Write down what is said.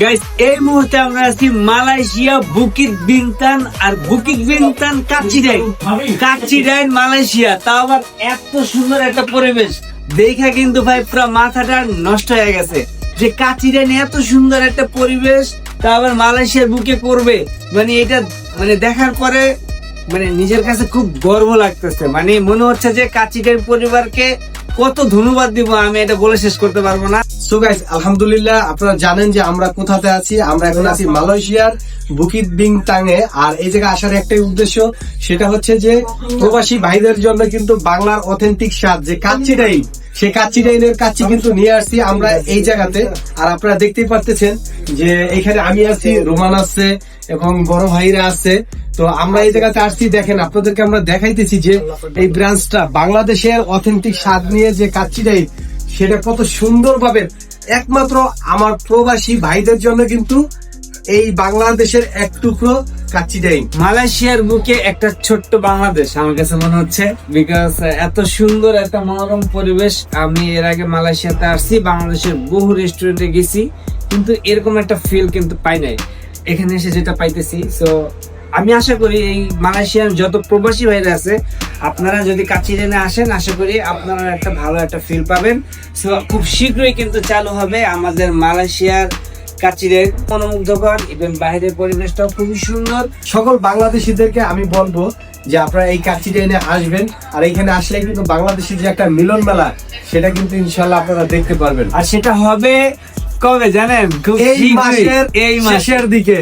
Guys এই মুহূর্তে আমরা আছি মালয়েশিয়া বুকিট বিনতান আর বুকিট বিনতান কাচিডাইন কাচিডাইন মালয়েশিয়া। তাও আবার এত সুন্দর একটা পরিবেশ। দেখা কিন্তু ভাই পুরো মাথাটা নষ্ট হয়ে গেছে। যে কাচিডাইন এত সুন্দর একটা পরিবেশ, তা আবার মালয়েশিয়ার বুকে করবে মানে এটা মানে দেখার পরে মানে নিজের কাছে খুব গর্ব লাগতেছে। মানে মনে হচ্ছে যে কাচিডাইন পরিবারকে কত ধন্যবাদ দিব, আমি এটা বলে শেষ করতে পারব না। সো গাইস আলহামদুলিল্লাহ আপনারা জানেন যে আমরা কোথাতে আছি? আমরা এখন আছি মালয়েশিয়ার বুকিত বিং টাঙে আর এই জায়গায় আসার একটাই উদ্দেশ্য, সেটা হচ্ছে যে প্রবাসী ভাইদের জন্য কিন্তু বাংলার অথেন্টিক স্বাদ, যে কাচ্চি ডাইন, সেই কাচ্চি ডাইনের কাচ্চি কিন্তু নিয়ে আসছি আমরা এই জায়গাতে। আর আপনারা দেখতেই পারতেছেন যে এখানে আমি আছি, রোমান আছে, এবং বড় ভাইরা আছে। তো আমরা এই জায়গাতে আসছি, দেখেন, আপনাদেরকে আমরা দেখাইতেছি যে এই ব্রাঞ্চটা বাংলাদেশের অথেন্টিক স্বাদ নিয়ে যে কাচ্চি ডাইন সেটা কত সুন্দর ভাবে একমাত্র আমার প্রবাসী ভাইদের জন্য কিন্তু এই বাংলাদেশের এক টুকরো কাচ্চি ডাইন। মালয়েশিয়ার বুকে একটা ছোট্ট বাংলাদেশ, আমার কাছে মনে হচ্ছে। বিকজ এত সুন্দর একটা মনোরম পরিবেশ আমি এর আগে মালয়েশিয়াতে আসছি, বাংলাদেশের বহু রেস্টুরেন্টে গেছি, কিন্তু এরকম একটা ফিল কিন্তু পাই নাই। এখানে এসে যেটা পাইতেছি সো আমি আশা করি এই মালয়েশিয়ার যত প্রবাসী ভাইরা আছে আপনারা যদি কাচিরেনে আসেন আশা করি আপনারা একটা ভালো একটা ফিল পাবেন। সো খুব শীঘ্রই কিন্তু চালু হবে আমাদের মালয়েশিয়ার কাচিরের মনোমুগ্ধকর ইভেন বাইরের পরিবেশটাও খুবই সুন্দর। সকল বাংলাদেশিদেরকে আমি বলব যে আপনারা এই কাচ্চি ডাইনে আসবেন আর এখানে আসলে কিন্তু বাংলাদেশের যে একটা মিলন মেলা সেটা কিন্তু ইনশাল্লাহ আপনারা দেখতে পারবেন। আর সেটা হবে কবে জানেন? খুব এই। মাসের এই মাসের দিকে।